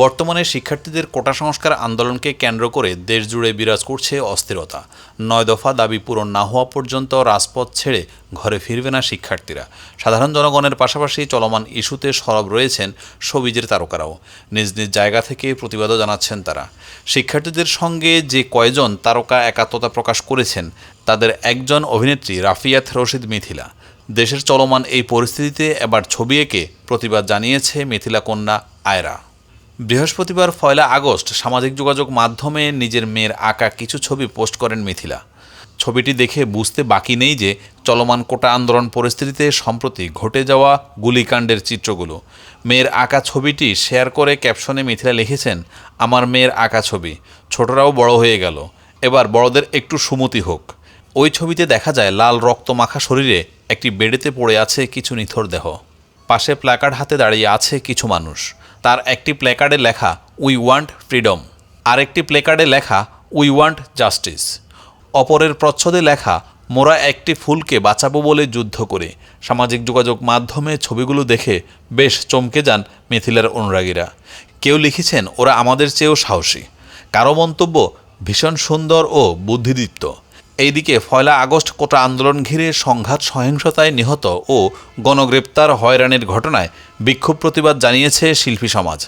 বর্তমানে শিক্ষার্থীদের কোটা সংস্কার আন্দোলনকে কেন্দ্র করে দেশজুড়ে বিরাজ করছে অস্থিরতা। নয় দফা দাবি পূরণ না হওয়া পর্যন্ত রাজপথ ছেড়ে ঘরে ফিরবে না শিক্ষার্থীরা। সাধারণ জনগণের পাশাপাশি চলমান ইস্যুতে সরব রয়েছেন সবিজের তারকারাও। নিজ নিজ জায়গা থেকে প্রতিবাদও জানাচ্ছেন তারা। শিক্ষার্থীদের সঙ্গে যে কয়জন তারকা একাত্মতা প্রকাশ করেছেন, তাদের একজন অভিনেত্রী রাফিয়াত রশিদ মিথিলা। দেশের চলমান এই পরিস্থিতিতে এবার ছবি এঁকে প্রতিবাদ জানিয়েছে মিথিলা কন্যা আয়রা। বৃহস্পতিবার পয়লা আগস্ট সামাজিক যোগাযোগ মাধ্যমে নিজের মেয়ের আঁকা কিছু ছবি পোস্ট করেন মিথিলা। ছবিটি দেখে বুঝতে বাকি নেই যে চলমান কোটা আন্দোলন পরিস্থিতিতে সম্প্রতি ঘটে যাওয়া গুলিকাণ্ডের চিত্রগুলো। মেয়ের আঁকা ছবিটি শেয়ার করে ক্যাপশনে মিথিলা লিখেছেন, আমার মেয়ের আঁকা ছবি। ছোটরাও বড় হয়ে গেল। এবার বড়দের একটু সুমতি হোক। ওই ছবিতে দেখা যায়, লাল রক্তমাখা শরীরে একটি বেডেতে পড়ে আছে কিছু নিথর দেহ। পাশে প্ল্যাকার্ড হাতে দাঁড়িয়ে আছে কিছু মানুষ। তার একটি প্ল্যাকার্ডে লেখা উই ওয়ান্ট ফ্রিডম আরেকটি প্ল্যাকার্ডে লেখা উই ওয়ান্ট জাস্টিস অপরের প্রচ্ছদে লেখা, মোরা একটি ফুলকে বাঁচাবো বলে যুদ্ধ করে। সামাজিক যোগাযোগ মাধ্যমে ছবিগুলো দেখে বেশ চমকে যান মিথিলার অনুরাগীরা। কেউ লিখেছেন, ওরা আমাদের চেয়েও সাহসী। কারও মন্তব্য ভীষণ সুন্দর ও বুদ্ধিদীপ্ত। এইদিকে পয়লা আগস্ট কোটা আন্দোলন ঘিরে সংঘাত, সহিংসতায় নিহত ও গণগ্রেপ্তার হয়রানির ঘটনায় বিক্ষোভ প্রতিবাদ জানিয়েছে শিল্পী সমাজ।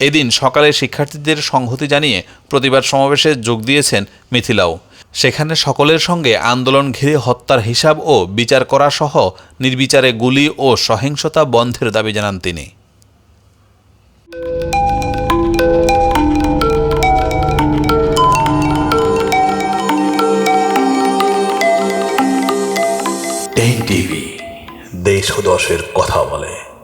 এদিন সকালে শিক্ষার্থীদের সংহতি জানিয়ে প্রতিবাদ সমাবেশে যোগ দিয়েছেন মিথিলাও। সেখানে সকলের সঙ্গে আন্দোলন ঘিরে হত্যার হিসাব ও বিচার করা সহ নির্বিচারে গুলি ও সহিংসতা বন্ধের দাবি জানান তিনি। দেশ দশের কথা বলে।